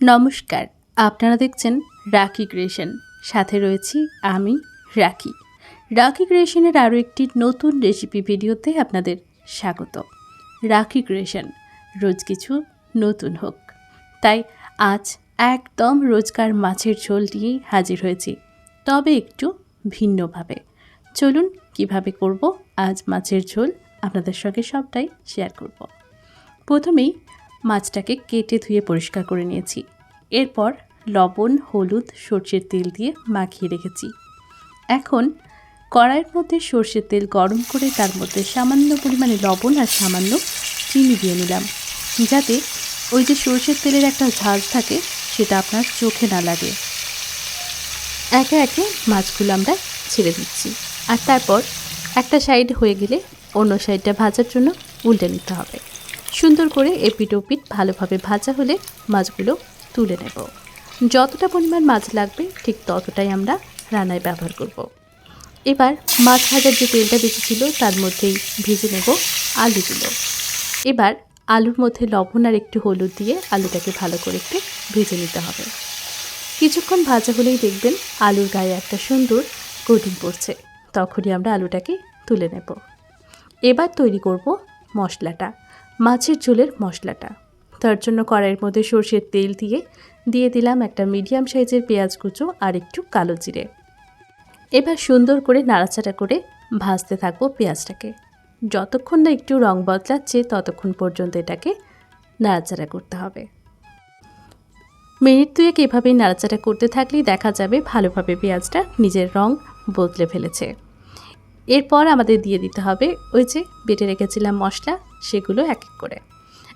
নমস্কার, আপনারা দেখছেন রাখি ক্রিয়েশন। সাথে রয়েছি আমি, রাখি। রাখি ক্রিয়েশনের আরও একটি নতুন রেসিপি ভিডিওতে আপনাদের স্বাগত। রাখি ক্রিয়েশন, রোজ কিছু নতুন হোক। তাই আজ একদম রোজকার মাছের ঝোল দিয়েই হাজির হয়েছি, তবে একটু ভিন্নভাবে। চলুন কীভাবে করব আজ মাছের ঝোল আপনাদের সঙ্গে সবটাই শেয়ার করব। প্রথমেই মাছটাকে কেটে ধুয়ে পরিষ্কার করে নিয়েছি। এরপর লবণ, হলুদ, সর্ষের তেল দিয়ে মাখিয়ে রেখেছি। এখন কড়াইয়ের মধ্যে সর্ষের তেল গরম করে তার মধ্যে সামান্য পরিমাণে লবণ আর সামান্য চিনি দিয়ে নিলাম। যাতে ওই যে সর্ষের তেলের একটা ঝাঁজ থাকে, সেটা আপনার চোখে না লাগে। একে একে মাছগুলো আমরা ছেড়ে দিচ্ছি। আর তারপর একটা সাইড হয়ে গেলে অন্য সাইডটা ভাজার জন্য উল্টে নিতে হবে। সুন্দর করে এপিট ওপিট ভালোভাবে ভাজা হলে মাছগুলো তুলে নেব। যতটা পরিমাণ মাছ লাগবে, ঠিক ততটাই আমরা রান্নায় ব্যবহার করব। এবার মাছ ভাজার যে তেলটা বেঁচেছিল তার মধ্যেই ভেজে নেব আলুগুলো। এবার আলুর মধ্যে লবণ আর একটু হলুদ দিয়ে আলুটাকে ভালো করে একটু ভেজে নিতে হবে। কিছুক্ষণ ভাজা হলেই দেখবেন আলুর গায়ে একটা সুন্দর কোটিং পড়ছে। তখনই আমরা আলুটাকে তুলে নেব। এবার তৈরি করব মশলাটা। মাছের ঝোলের মশলাটা। তার জন্য কড়াইয়ের মধ্যে সর্ষের তেল দিয়ে দিয়ে দিলাম একটা মিডিয়াম সাইজের পেঁয়াজ কুচো আর একটু কালো জিরে। এবার সুন্দর করে নাড়াচাড়া করে ভাজতে থাকব পেঁয়াজটাকে। যতক্ষণ না একটু রং বদলাচ্ছে, ততক্ষণ পর্যন্ত এটাকে নাড়াচাড়া করতে হবে। মিনিট দুয়েক এভাবেই নাড়াচাড়া করতে থাকলেই দেখা যাবে ভালোভাবে পেঁয়াজটা নিজের রং বদলে ফেলেছে। এরপর আমাদের দিয়ে দিতে হবে ওই যে বেটে রেখেছিলাম মশলা সেগুলো এক এক করে।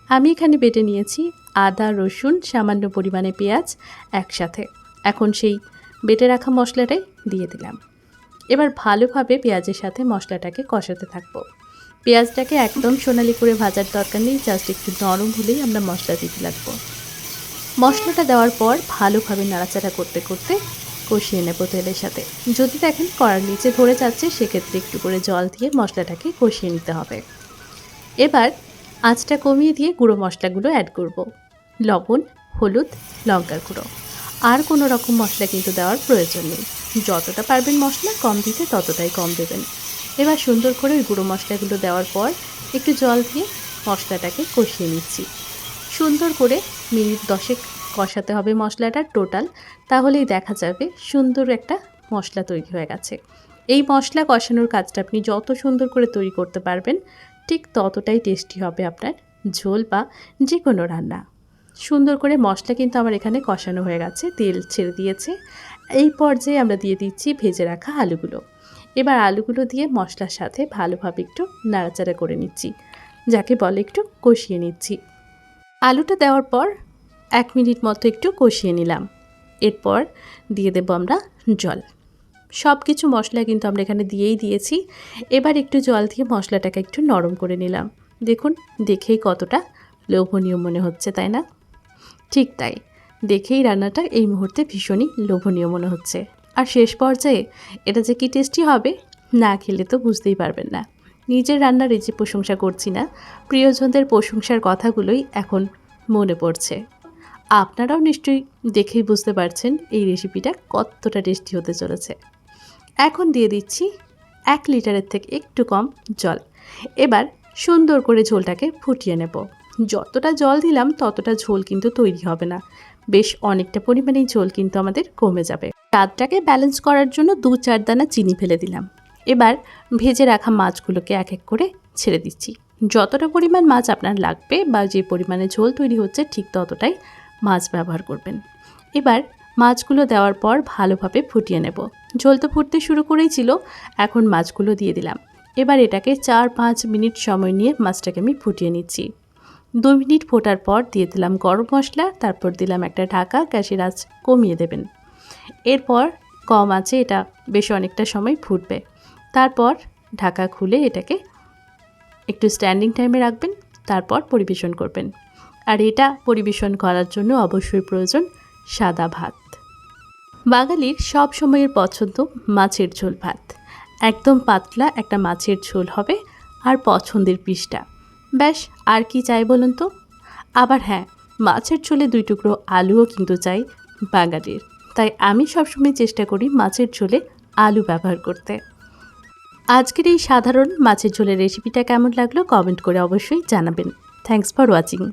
আমি এখানে বেটে নিয়েছি আদা, রসুন, সামান্য পরিমাণে পেঁয়াজ একসাথে। এখন সেই বেটে রাখা মশলাটাই দিয়ে দিলাম। এবার ভালোভাবে পেঁয়াজের সাথে মশলাটাকে কষাতে থাকব। পেঁয়াজটাকে একদম সোনালি করে ভাজার দরকার নেই, জাস্ট একটু নরম হলেই আমরা মশলা দিতে লাগবো। মশলাটা দেওয়ার পর ভালোভাবে নাড়াচাড়া করতে করতে কষিয়ে নেব তেলের সাথে। যদি দেখেন কড়ার নিচে ধরে যাচ্ছে, সেক্ষেত্রে একটু করে জল দিয়ে মশলাটাকে কষিয়ে নিতে হবে। এবার আঁচটা কমিয়ে দিয়ে গুঁড়ো মশলাগুলো অ্যাড করব। লবণ, হলুদ, লঙ্কার গুঁড়ো। আর কোনো রকম মশলা কিন্তু দেওয়ার প্রয়োজন নেই। যতটা পারবেন মশলা কম দিতে ততটাই কম দেবেন। এবার সুন্দর করে ওই গুঁড়ো মশলাগুলো দেওয়ার পর একটু জল দিয়ে মশলাটাকে কষিয়ে নিচ্ছি। সুন্দর করে মিনিট দশেক কষাতে হবে মশলাটা টোটাল, তাহলেই দেখা যাবে সুন্দর একটা মশলা তৈরি হয়ে গেছে। এই মশলা কষানোর কাজটা আপনি যত সুন্দর করে তৈরি করতে পারবেন ঠিক ততটাই টেস্টি হবে আপনার ঝোল বা যে কোনো রান্না। সুন্দর করে মশলা কিন্তু আমার এখানে কষানো হয়ে গেছে, তেল ছেড়ে দিয়েছে। এই পর্যায়ে আমরা দিয়ে দিচ্ছি ভেজে রাখা আলুগুলো। এবার আলুগুলো দিয়ে মশলার সাথে ভালোভাবে একটু নাড়াচাড়া করে নিচ্ছি, যাকে বলে একটু কষিয়ে নিচ্ছি। আলুটা দেওয়ার পর এক মিনিট মতো একটু কষিয়ে নিলাম। এরপর দিয়ে দেবো আমরা জল। সব কিছু মশলা কিন্তু আমরা এখানে দিয়েই দিয়েছি। এবার একটু জল দিয়ে মশলাটাকে একটু নরম করে নিলাম। দেখুন, দেখেই কতটা লোভনীয় মনে হচ্ছে, তাই না? ঠিক তাই। দেখেই রান্নাটা এই মুহূর্তে ভীষণই লোভনীয় মনে হচ্ছে। আর শেষ পর্যায়ে এটা যে কি টেস্টি হবে, না খেলে তো বুঝতেই পারবেন না। নিজের রান্নার এই যে প্রশংসা করছি না, প্রিয়জনদের প্রশংসার কথাগুলোই এখন মনে পড়ছে। আপনারাও নিশ্চয়ই দেখেই বুঝতে পারছেন এই রেসিপিটা কতটা টেস্টি হতে চলেছে। এখন দিয়ে দিচ্ছি এক লিটারের থেকে একটু কম জল। এবার সুন্দর করে ঝোলটাকে ফুটিয়ে নেব। যতটা জল দিলাম, ততটা ঝোল কিন্তু তৈরি হবে না। বেশ অনেকটা পরিমাণেই ঝোল কিন্তু আমাদের কমে যাবে। স্বাদটাকে ব্যালেন্স করার জন্য দু চার দানা চিনি ফেলে দিলাম। এবার ভেজে রাখা মাছগুলোকে এক এক করে ছেড়ে দিচ্ছি। যতটা পরিমাণ মাছ আপনার লাগবে বা যে পরিমাণে ঝোল তৈরি হচ্ছে, ঠিক ততটাই মাছ ব্যবহার করবেন। এবার মাছগুলো দেওয়ার পর ভালোভাবে ফুটিয়ে নেব। ঝোল তো ফুটতে শুরু করেই ছিল, এখন মাছগুলো দিয়ে দিলাম। এবার এটাকে চার পাঁচ মিনিট সময় নিয়ে মাছটাকে আমি ফুটিয়ে নিচ্ছি। দু মিনিট ফোটার পর দিয়ে দিলাম গরম মশলা, তারপর দিলাম একটা ঢাকা গ্যাসের আঁচ কমিয়ে দেবেন। এরপর কম আছে এটা বেশ অনেকটা সময় ফুটবে। তারপর ঢাকা খুলে এটাকে একটু স্ট্যান্ডিং টাইমে রাখবেন, তারপর পরিবেশন করবেন। আর এটা পরিবেশন করার জন্য অবশ্যই প্রয়োজন সাদা ভাত। বাঙালির সব সময়ের পছন্দ মাছের ঝোল ভাত। একদম পাতলা একটা মাছের ঝোল হবে আর পছন্দের পিসটা। ব্যাস, আর কি চাই বলুন তো? আবার হ্যাঁ মাছের ঝোলে দুই টুকরো আলুও কিন্তু চাই বাঙালির। তাই আমি সবসময় চেষ্টা করি মাছের ঝোলে আলু ব্যবহার করতে। আজকের এই সাধারণ মাছের ঝোলের রেসিপিটা কেমন লাগল কমেন্ট করে অবশ্যই জানাবেন। Thanks for watching